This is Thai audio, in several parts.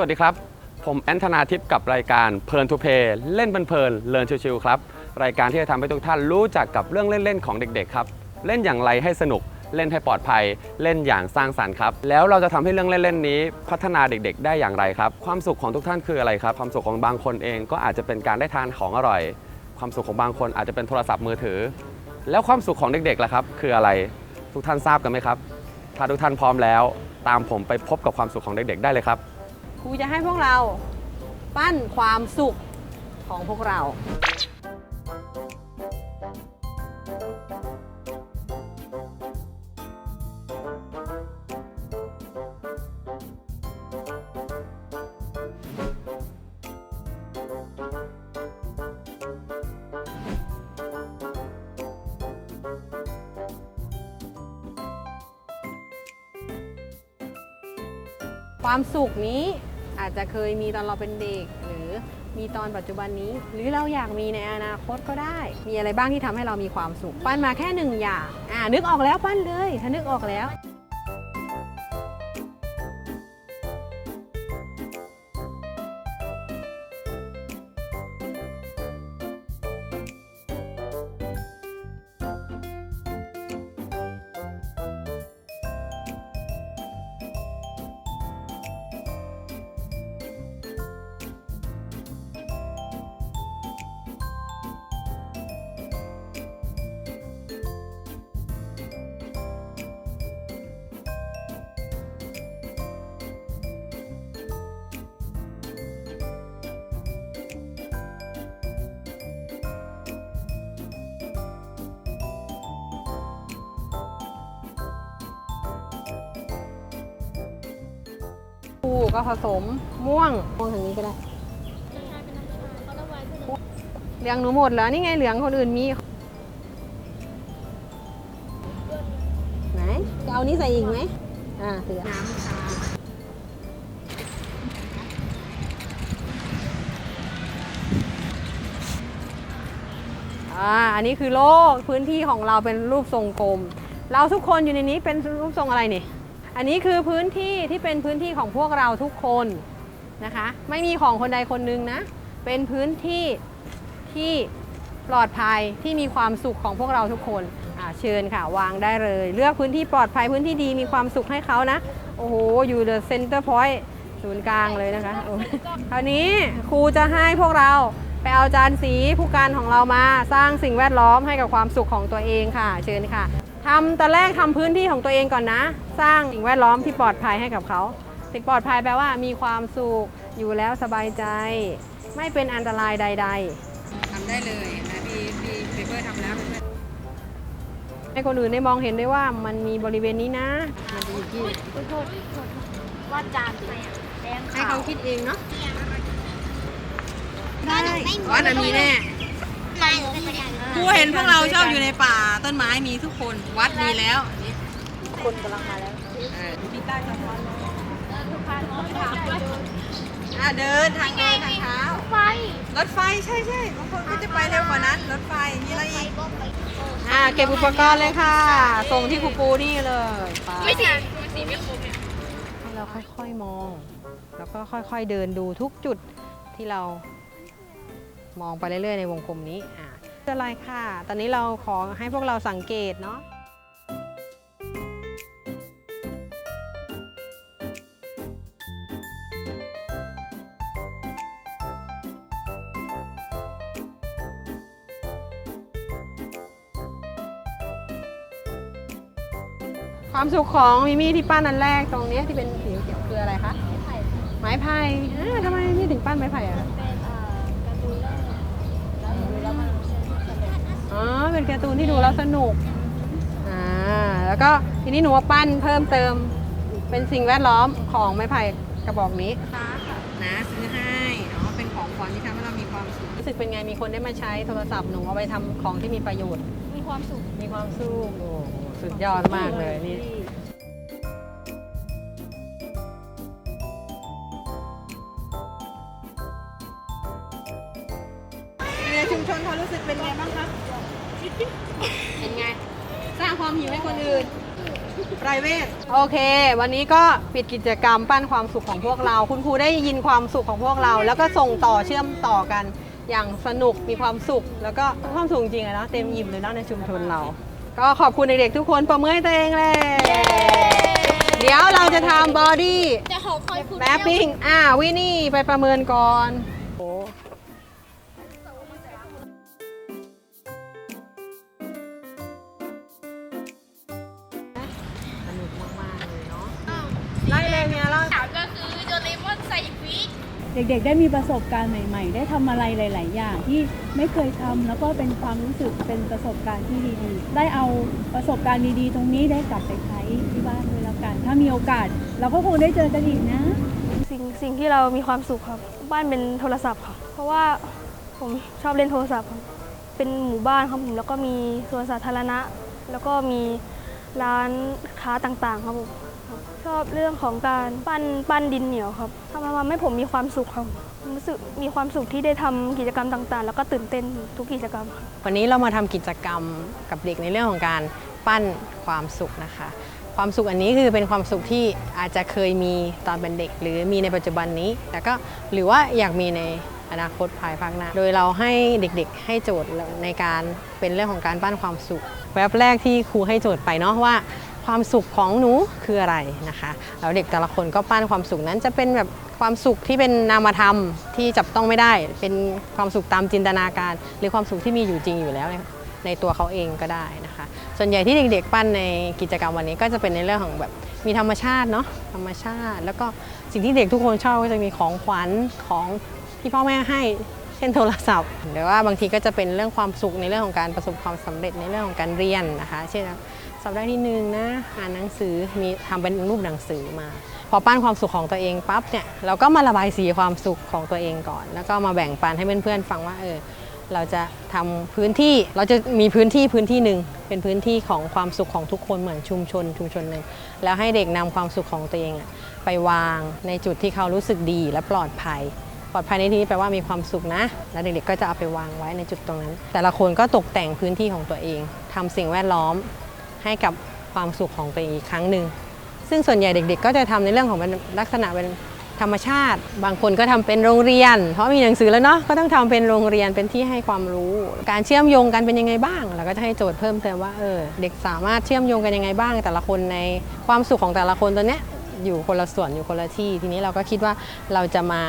วัสดีครับ ผมแอนธนาทิพย์กับรายการเพลินทูเพย์เล่นเพลินเลินชิวๆครับ รายการที่จะทำให้ทุกท่านรู้จักกับเรื่องเล่นๆของเด็กๆครับ เล่นอย่างไรให้สนุกเล่นให้ปลอดภัย เล่นอย่างสร้างสรรค์ครับ แล้วเราจะทำให้เรื่องเล่นๆนี้ พัฒนาเด็กๆ ได้อย่างไรครับ ความสุขของทุกท่านคืออะไรครับ ความสุขของบางคนเองก็อาจจะเป็นการได้ทานของอร่อย ความสุขของบางคนอาจจะเป็นโทรศัพท์มือถือ แล้วความสุขของเด็กๆล่ะครับ คืออะไร ทุกท่านทราบกันไหมครับ ถ้าทุกท่านพร้อมแล้ว ตามผมไปพบกับความสุขของเด็กๆ ได้เลยครับ ครูจะให้พวกเราปั้นความสุขของพวกเรา ความสุขนี้ อาจจะเคยมีตอนเราเป็นเด็ก หรือมีตอนปัจจุบันนี้ หรือเราอยากมีในอนาคตก็ได้ มีอะไรบ้างที่ทำให้เรามีความสุข ปั้นมาแค่หนึ่งอย่างอ่านึกออกแล้วปั้นเลย ถ้านึกออกแล้ว ปูก็ผสมม่วงม่วงทางนี้ก็ได้เหลืองหนูหมดแล้วนี่ไงเหลืองคนอื่นมีไหนจะเอานี้ใส่อีกไหมอ่าเสือน้ำค่ะอ่าอันนี้คือโลกพื้นที่ของเราเป็นรูปทรงกลม เราทุกคนอยู่ในนี้เป็นรูปทรงอะไรนี่ อันนี้คือพื้นที่ที่เป็นพื้นที่ของพวกเราทุกคนนะคะ ไม่มีของคนใดคนหนึ่งนะ เป็นพื้นที่ที่ปลอดภัยที่มีความสุขของพวกเราทุกคนเชิญค่ะ วางได้เลย เลือกพื้นที่ปลอดภัยพื้นที่ดีมีความสุขให้เขานะ โอ้โห อยู่เดอะเซ็นเตอร์พอยต์ศูนย์กลางเลยนะคะโอ้คราวนี้ครูจะให้พวกเราไปเอาจานสีผู้การของเรามาสร้างสิ่งแวดล้อมให้กับความสุขของตัวเองค่ะ เชิญค่ะ ทำตอนแรกทำพื้นที่ของตัวเองก่อนนะ สร้างสิ่งแวดล้อมที่ปลอดภัยให้กับเขาสิ่งปลอดภัยแปลว่ามีความสุขอยู่แล้วสบายใจ ไม่เป็นอันตรายใด ๆทำได้เลยนะพี่พี่เปเปอร์ทำแล้วให้คนอื่นได้มองเห็นได้ว่ามันมีบริเวณนี้นะ มันจะอยู่ที่โทษโทษโทษว่าจานไหนอะแดงให้ขาวเขาคิดเองเนาะได้ว่าจะมีแน่ ไม่หนูเป็นคนอย่างครูเห็นพวกเราชอบอยู่ในป่าต้นไม้มีทุกคนวัดมีแล้วนี่คนกำลังมาแล้วมีใต้สะพานอะเดินทางเดินทางเท้า ไฟรถไฟใช่ใช่บางคนก็จะไปเร็วกว่านั้น รถไฟมีอะไรอีกก็ไปอ่าเก็บอุปกรณ์เลยค่ะ ส่งที่ครูปูนี่เลยไปไม่สีไม่สีไม่ครบเนี่ยให้เราค่อยๆมอง แล้วก็ค่อยๆเดินดูทุกจุดที่เรา มองไปเรื่อยๆในวงกลมนี้อ่าไม่เป็นไรค่ะ ตอนนี้เราขอให้พวกเราสังเกตเนาะความสุขของมิมี่ที่ปั้นอันแรกตรงนี้ที่เป็นสีเขียวคืออะไรคะไม้ไผ่ไม้ไผ่ทำไมมี่ถึงปั้นไม้ไผ่อะ อ๋อ เป็นการ์ตูนที่ดูแล้วสนุก อ่า แล้วก็ทีนี้หนูมาปั้นเพิ่มเติม เป็นสิ่งแวดล้อมของไม้ไผ่กระบอกนี้นะซื้อให้เนาะเป็นของขวัญที่ทำให้เรามีความสุขรู้สึกเป็นไงมีคนได้มาใช้โทรศัพท์หนูเอาไปทำของที่มีประโยชน์ มีความสุข มีความสุขโอ้โหสุดยอดมากเลยนี่ เขารู้สึกเป็นไงบ้างคะเป็นไง สร้างความหิวให้คนอื่น private โอเค วันนี้ก็ปิดกิจกรรมปั้นความสุขของพวกเรา คุณครูได้ยินความสุขของพวกเรา แล้วก็ส่งต่อเชื่อมต่อกัน อย่างสนุกมีความสุข แล้วก็มีความสุขจริงๆอะเนาะเต็มอิ่มเลยเนาะในชุมชนเรา ก็ขอบคุณเด็กๆทุกคนประเมือให้ตัวเองเลยเดี๋ยวเราจะทำบอดี้จะขอคอยคุณแมปปิ้งอ่าวินี่ไปประเมินก่อน เด็กๆ ได้มีประสบการณ์ใหม่ ๆ ได้ทำอะไรหลาย ๆ อย่างที่ไม่เคยทำแล้วก็เป็นความรู้สึกเป็นประสบการณ์ที่ดีๆ ได้เอาประสบการณ์ดีๆ ตรงนี้ได้กลับไปใช้ที่บ้านด้วยแล้วกัน ถ้ามีโอกาสเราก็คงได้เจอกันอีกนะ สิ่งสิ่งที่เรามีความสุขครับ บ้านเป็นโทรศัพท์ครับเพราะว่าผมชอบเล่นโทรศัพท์ครับเป็นหมู่บ้านครับผมแล้วก็มีสวนสาธารณะ แล้วก็มีร้านค้าต่างๆ ครับผม ชอบเรื่องของการปั้นปั้นดินเหนียวครับทำทำให้ผมมีความสุขครับผมรู้สึกมีความสุขที่ได้ทำกิจกรรมต่างๆ แล้วก็ตื่นเต้นทุกกิจกรรม วันนี้เรามาทำกิจกรรมกับเด็กในเรื่องของการปั้นความสุขนะคะ ความสุขอันนี้คือเป็นความสุขที่อาจจะเคยมีตอนเป็นเด็ก หรือมีในปัจจุบันนี้แต่ก็หรือว่าอยากมีในอนาคตภายภาคหน้า โดยเราให้เด็กๆ ให้โจทย์ในการเป็นเรื่องของการปั้นความสุข แวบแรกที่ครูให้โจทย์ไปเนาะว่า ความสุขของหนูคืออะไรนะคะแล้วเด็กแต่ละคนก็ปั้นความสุขนั้นจะเป็นแบบความสุขที่เป็นนามธรรมที่จับต้องไม่ได้ เป็นความสุขตามจินตนาการ หรือความสุขที่มีอยู่จริงอยู่แล้วในในตัวเขาเองก็ได้นะคะ ส่วนใหญ่ที่เด็กๆ ปั้นในกิจกรรมวันนี้ก็จะเป็นในเรื่องของแบบมีธรรมชาติเนาะธรรมชาติ แล้วก็สิ่งที่เด็กทุกคนชอบก็จะมีของขวัญของที่พ่อแม่ให้เช่นโทรศัพท์ หรือว่าบางทีก็จะเป็นเรื่องความสุขในเรื่องของการประสบความสำเร็จในเรื่องของการเรียนนะคะ เช่น สัปดาห์ที่หนึ่งนะอ่านหนังสือมีทำเป็นรูปหนังสือมา พอปั้นความสุขของตัวเองปั๊บเนี่ยเราก็มาระบายสีความสุขของตัวเองก่อน แล้วก็มาแบ่งปันให้เพื่อนๆฟังว่าเออเราจะทำพื้นที่เราจะมีพื้นที่พื้นที่หนึ่งเป็นพื้นที่ของความสุขของทุกคนเหมือนชุมชน ชุมชนหนึ่งแล้วให้เด็กนำความสุขของตัวเองอะไปวางในจุดที่เขารู้สึกดีและปลอดภัย ปลอดภัยในที่นี้แปลว่ามีความสุขนะ แล้วเด็กๆก็จะเอาไปวางไว้ในจุดตรงนั้น แต่ละคนก็ตกแต่งพื้นที่ของตัวเองทำสิ่งแวดล้อม ให้กับความสุขของตัวเองอีกครั้งหนึ่งซึ่งส่วนใหญ่เด็ก ๆ ก็จะทำในเรื่องของลักษณะเป็นธรรมชาติ บางคนก็ทำเป็นโรงเรียน เพราะมีหนังสือแล้วเนาะก็ต้องทำเป็นโรงเรียนเป็นที่ให้ความรู้ การเชื่อมโยงกันเป็นยังไงบ้างเราก็จะให้โจทย์เพิ่มเติมว่าเออเด็กสามารถเชื่อมโยงกันยังไงบ้าง แต่ละคนในความสุขของแต่ละคนตัวเนี้ยอยู่คนละส่วนอยู่คนละที่ ทีนี้เราก็คิดว่าเราจะมา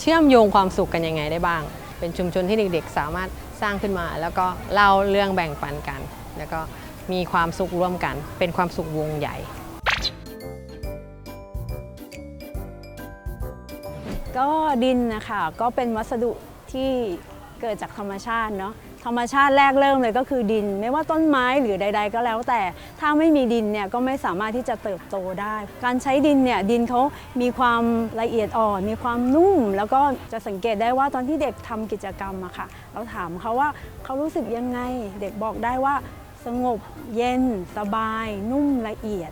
เชื่อมโยงความสุขกันยังไงได้บ้าง เป็นชุมชนที่เด็กๆ สามารถสร้างขึ้นมา แล้วก็เล่าเรื่องแบ่งปันกัน แล้วก็ มีความสุขร่วมกัน เป็นความสุขวงใหญ่ ก็ดินนะคะก็เป็นวัสดุที่เกิดจากธรรมชาติเนาะธรรมชาติแรกเริ่มเลยก็คือดิน ไม่ว่าต้นไม้หรือใด ๆ ก็แล้วแต่ถ้าไม่มีดินเนี่ยก็ไม่สามารถที่จะเติบโตได้ การใช้ดินเนี่ยดินเขามีความละเอียดอ่อน มีความนุ่ม แล้วก็จะสังเกตได้ว่าตอนที่เด็กทำกิจกรรมอะค่ะ เราถามเขาว่าเขารู้สึกยังไง เด็กบอกได้ว่า สงบเย็น สบาย นุ่มละเอียด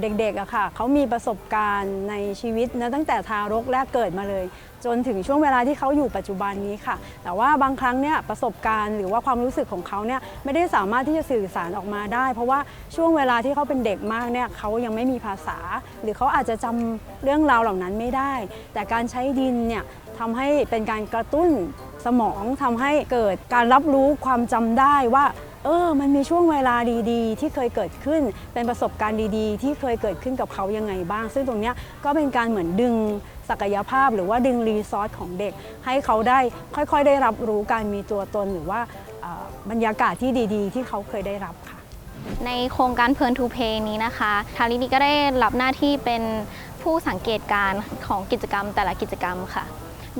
เด็กๆอะค่ะเขามีประสบการณ์ในชีวิตนะตั้งแต่ทารกแรกเกิดมาเลย จนถึงช่วงเวลาที่เขาอยู่ปัจจุบันนี้ค่ะ แต่ว่าบางครั้งเนี่ยประสบการณ์หรือว่าความรู้สึกของเขาเนี่ยไม่ได้สามารถที่จะสื่อสารออกมาได้ เพราะว่าช่วงเวลาที่เขาเป็นเด็กมากเนี่ยเขายังไม่มีภาษา หรือเขาอาจจะจำเรื่องราวเหล่านั้นไม่ได้ แต่การใช้ดินเนี่ยทำให้เป็นการกระตุ้นสมองทำให้เกิดการรับรู้ความจำได้ว่า เออ มันมีช่วงเวลาดีๆ ที่เคยเกิดขึ้น เป็นประสบการณ์ดีๆ ที่เคยเกิดขึ้นกับเขายังไงบ้าง ซึ่งตรงนี้ก็เป็นการเหมือนดึงศักยภาพ หรือว่าดึงรีซอสของเด็ก ให้เขาได้ค่อยๆ ได้รับรู้การมีตัวตนหรือว่าออบรรยากาศที่ดีๆ ที่เขาเคยได้รับค่ะ ในโครงการเพลินทูเพนี้นะคะ ทางลินีก็ได้รับหน้าที่เป็นผู้สังเกตการณ์ของกิจกรรมแต่ละกิจกรรมค่ะ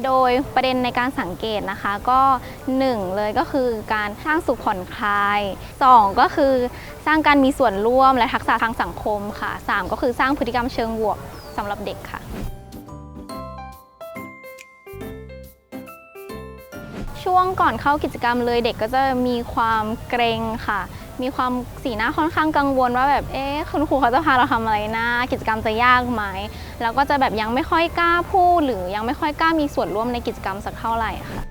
โดยประเด็นในการสังเกตนะคะก็ 1 เลยก็คือการสร้างสุขผ่อนคลาย 2 ก็คือสร้างการมีส่วนร่วมและทักษะทางสังคมค่ะ 3 ก็คือสร้างพฤติกรรมเชิงบวกสำหรับเด็กค่ะ ช่วงก่อนเข้ากิจกรรมเลยเด็กก็จะมีความเกรงค่ะ มีความสีหน้าค่อนข้างกังวลว่าแบบเอ๊ะคุณครูเขาจะพาเราทำอะไรนะ กิจกรรมจะยากไหมแล้วก็จะแบบยังไม่ค่อยกล้าพูดหรือยังไม่ค่อยกล้ามีส่วนร่วมในกิจกรรมสักเท่าไหร่ค่ะ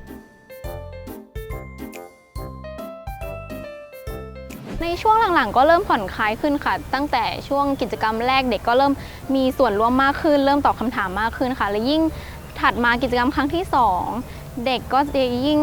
ในช่วงหลังๆ ก็เริ่มผ่อนคลายขึ้นค่ะ ตั้งแต่ช่วงกิจกรรมแรกเด็กก็เริ่มมีส่วนร่วมมากขึ้น เริ่มตอบคำถามมากขึ้นค่ะ และยิ่งถัดมากิจกรรมครั้งที่สอง เด็กก็จะยิ่ง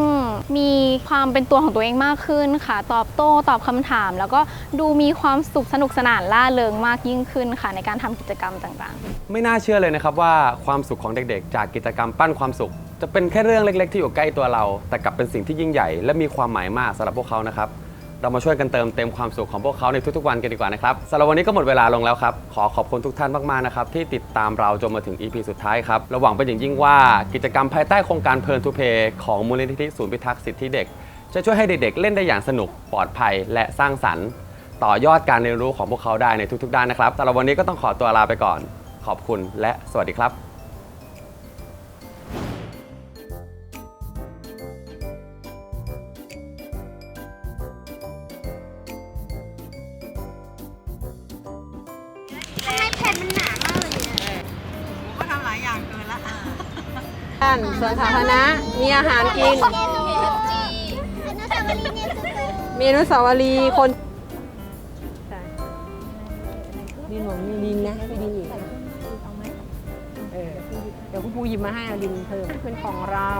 มีความเป็นตัวของตัวเองมากขึ้นค่ะ ตอบโต้ตอบคำถาม แล้วก็ดูมีความสุขสนุกสนานล่าเริงมากยิ่งขึ้นค่ะ ในการทำกิจกรรมต่างๆ ไม่น่าเชื่อเลยนะครับว่าความสุขของเด็กๆ จากกิจกรรมปั้นความสุข จะเป็นแค่เรื่องเล็ก ๆ ที่อยู่ใกล้ตัวเรา แต่กลับเป็นสิ่งที่ยิ่งใหญ่ และมีความหมายมากสำหรับพวกเขานะครับ เรามาช่วยกันเติมเต็มความสุขของพวกเขาในทุกๆวันกันดีกว่านะครับสำหรับวันนี้ก็หมดเวลาลงแล้วครับ ขอขอบคุณทุกท่านมากๆนะครับที่ติดตามเราจนมาถึง EP สุดท้ายครับเระหวังเป็นอย่างยิ่งว่ากิจกรรมภายใต้โครงการเพลินทูเพย์ของมูลนิธิศูนย์พิทักษ์สิทธิเด็ก จะช่วยให้เด็กๆเล่นได้อย่างสนุกปลอดภัย และสร้างสรรค์ ต่อยอดการเรียนรู้ของพวกเขาได้ในทุกๆ ด้านนะครับสำหรับวันนี้ก็ต้องขอตัวลาไปก่อน ขอบคุณและสวัสดีครับ สวนสาธารณะมีอาหารกิน มีอนุสาวรีย์คนดินผมมีดินนะมีดินอยู่เออเดี๋ยวคุณปูหยิบมาให้เอาดินเพิ่มเป็นของเรา